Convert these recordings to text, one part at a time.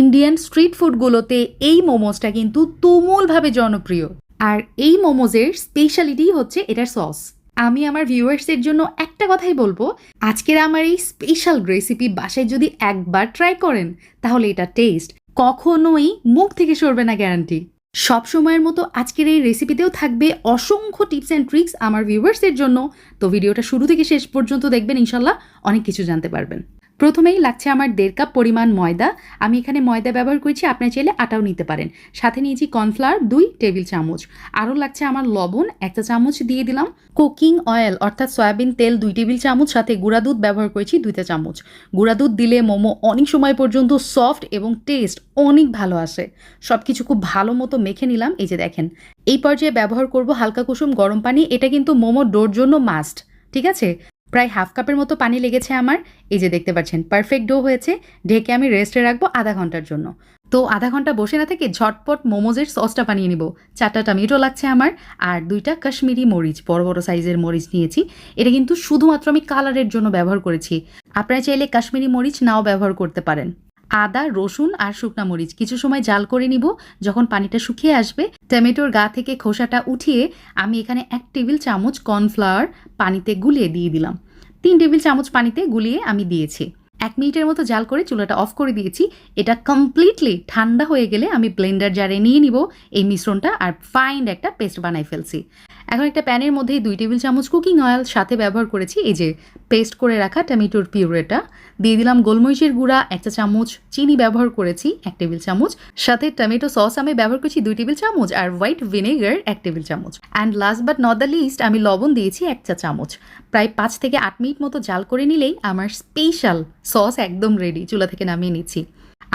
Indian street ফুডগুলোতে এই মোমোসটা কিন্তু তুমুলভাবে জনপ্রিয়। আর এই মোমোজের স্পেশালিটি হচ্ছে এটার সস আমি আমার ভিউয়ার্সের জন্য একটা কথাই বলব, আজকের আমার এই স্পেশাল রেসিপি বাসায় যদি একবার ট্রাই করেন, তাহলে এটা টেস্ট কখনোই মুখ থেকে সরবে না গ্যারান্টি সব সময়ের মতো আজকের এই রেসিপিতেও থাকবে অসংখ্য টিপস অ্যান্ড ট্রিক্স আমার ভিউয়ার্সদের জন্য। তো ভিডিওটা শুরু থেকে শেষ পর্যন্ত দেখবেন, ইনশাল্লাহ অনেক কিছু জানতে পারবেন। প্রথমেই লাগছে আমার দেড় কাপ পরিমাণ ময়দা। আমি এখানে ময়দা ব্যবহার করেছি, আপনার চাইলে আটাও নিতে পারেন। সাথে নিয়েছি কর্নফ্লাওয়ার, দুই টেবিল চামচ। আরও লাগছে আমার লবণ, একটা চামচ দিয়ে দিলাম। কুকিং অয়েল, অর্থাৎ সয়াবিন তেল, দুই টেবিল চামচ। সাথে গুঁড়া দুধ ব্যবহার করেছি, দুইটা চামচ। গুঁড়া দুধ দিলে মোমো অনেক সময় পর্যন্ত সফট এবং টেস্ট অনেক ভালো আসে। সব কিছু খুব ভালো মতো মেখে নিলাম। এই যে দেখেন, এই পর্যায়ে ব্যবহার করব হালকা কুসুম গরম পানি। এটা কিন্তু মোমো ডোর জন্য মাস্ট, ঠিক আছে? প্রায় হাফ কাপের মতো পানি লেগেছে আমার। এই যে দেখতে পাচ্ছেন পারফেক্ট ডো হয়েছে। ঢেকে আমি রেস্টে রাখব আধা ঘণ্টার জন্য। তো আধা ঘণ্টা বসে না থেকে ঝটপট মোমোজের সসটা বানিয়ে নিব। চারটা টমেটো লাগছে আমার আর দুইটা কাশ্মীরি মরিচ, বড় বড় সাইজের মরিচ নিয়েছি। এটা কিন্তু শুধুমাত্র আমি কালারের জন্য ব্যবহার করেছি। আপনারা চাইলে কাশ্মীরি মরিচ নাও ব্যবহার করতে পারেন। আদা, রসুন আর শুকনা মরিচ। কিছু সময় জাল করে নিব, যখন পানিটা শুকিয়ে আসবে। টমেটোর গা থেকে খোসাটা উঠিয়ে আমি এখানে এক টেবিল চামচ কর্নফ্লাওয়ার পানিতে গুলিয়ে দিয়ে দিলাম। তিন টেবিল চামচ পানিতে গুলিয়ে আমি দিয়েছি। এক মিনিটের মতো জাল করে চুলাটা অফ করে দিয়েছি। এটা কমপ্লিটলি ঠান্ডা হয়ে গেলে আমি ব্লেন্ডার জারে নিয়ে নিব। এই মিশ্রণটা আর ফাইন একটা পেস্ট বানাই ফেলছি। এখন একটা প্যানের মধ্যে দুই টেবিল চামচ কুকিং অয়েল সাথে ব্যবহার করেছি। এই যে পেস্ট করে রাখা টমেটোর পিউরেটা। দিয়ে দিলাম গোলমরিচের গুঁড়া, একটা চামচ চিনি ব্যবহার করেছি, এক টেবিল চামচ। সাথে টমেটো সস আমি ব্যবহার করেছি দুই টেবিল চামচ আর হোয়াইট ভিনেগার এক টেবিল চামচ। And last but not the least আমি লবণ দিয়েছি এক চা চামচ প্রায় পাঁচ থেকে আট মিনিট মতো জাল করে নিলেই আমার স্পেশাল সস একদম রেডি চুলা থেকে নামিয়ে নিচ্ছি।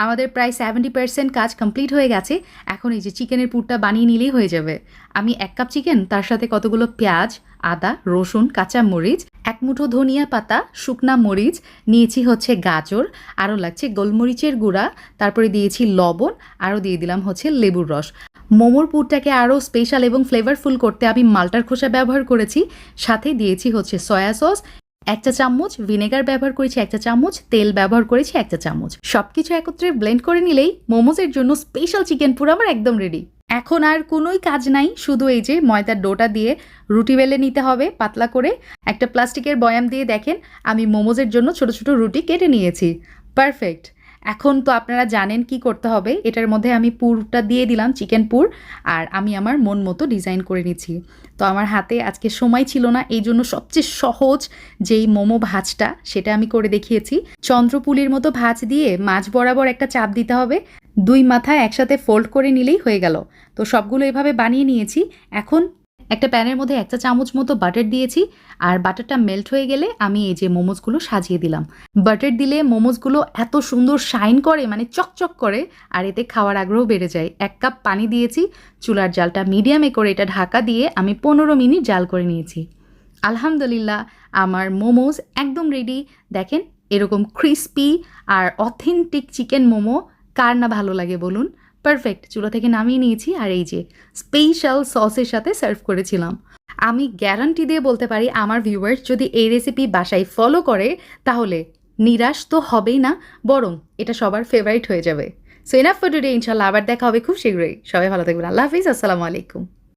আমাদের প্রায় সেভেন্টি পার্সেন্ট কাজ কমপ্লিট হয়ে গেছে। এখন এই যে চিকেনের পুরটা বানিয়ে নিলেই হয়ে যাবে। আমি এক কাপ চিকেন তার সাথে কতগুলো পেঁয়াজ, আদা, রসুন কাঁচা মরিচ এক মুঠো ধনিয়া পাতা, শুকনা মরিচ, নিয়েছি হচ্ছে গাজর, আরও লাগছে গোলমরিচের গুঁড়া, তারপরে দিয়েছি লবণ, আরও দিয়ে দিলাম হচ্ছে লেবুর রস। মোমোর পুরটাকে আরও স্পেশাল এবং ফ্লেভারফুল করতে আমি মাল্টার খোসা ব্যবহার করেছি। সাথে দিয়েছি হচ্ছে সয়া সস একটা চামচ ভিনেগার ব্যবহার করেছি, একটা চামচ তেল ব্যবহার করেছি, একটা চামচ। সবকিছু একত্রে ব্লেন্ড করে নিলেই মোমোজের জন্য স্পেশাল চিকেন পুরো আমার একদম রেডি এখন আর কোনোই কাজ নাই, শুধু এই যে ময়দার ডোটা দিয়ে রুটি বেলে নিতে হবে পাতলা করে। একটা প্লাস্টিকের বয়াম দিয়ে দেখেন, আমি মোমোজের জন্য ছোট ছোট রুটি কেটে নিয়েছি। পারফেক্ট এখন তো আপনারা জানেন কি করতে হবে। এটার মধ্যে আমি পুরটা দিয়ে দিলাম, চিকেন পুর, আর আমি আমার মন মতো ডিজাইন করে নিচ্ছি। তো আমার হাতে আজকে সময় ছিল না, এই জন্য সবচেয়ে সহজ যেই মোমো ভাজটা, সেটা আমি করে দেখিয়েছি। চন্দ্রপুলির মতো ভাজ দিয়ে মাছ বরাবর একটা চাপ দিতে হবে। দুই মাথা একসাথে ফোল্ড করে নিলেই হয়ে গেল। তো সবগুলো এভাবে বানিয়ে নিয়েছি। এখন একটা প্যানের মধ্যে একটা চামচ মতো বাটার দিয়েছি, আর বাটারটা মেল্ট হয়ে গেলে আমি এই যে মোমোজগুলো সাজিয়ে দিলাম। বাটার দিলে মোমোজগুলো এত সুন্দর শাইন করে মানে চকচক করে, আর এতে খাওয়ার আগ্রহ বেড়ে যায়। এক কাপ পানি দিয়েছি, চুলার জালটা মিডিয়ামে করে এটা ঢাকা দিয়ে আমি পনেরো মিনিট জাল করে নিয়েছি। আলহামদুলিল্লাহ, আমার মোমোজ একদম রেডি দেখেন, এরকম ক্রিস্পি আর অথেন্টিক চিকেন মোমো, কার না ভালো লাগে বলুন। পারফেক্ট চুলা থেকে নামিয়ে নিয়েছি। আর এই যে স্পেশাল সসের সাথে সার্ভ করেছিলাম। আমি গ্যারান্টি দিয়ে বলতে পারি, আমার ভিউয়ার্স যদি এই রেসিপি বাসায় ফলো করে, তাহলে নিরাশ তো হবেই না, বরং এটা সবার ফেভারিট হয়ে যাবে। সো এনাফ ফর টুডে ইনশাল্লাহ আবার দেখা হবে খুব শীঘ্রই। সবাই ভালো থাকবেন। আল্লাহ হাফিজ। আসসালামু আলাইকুম।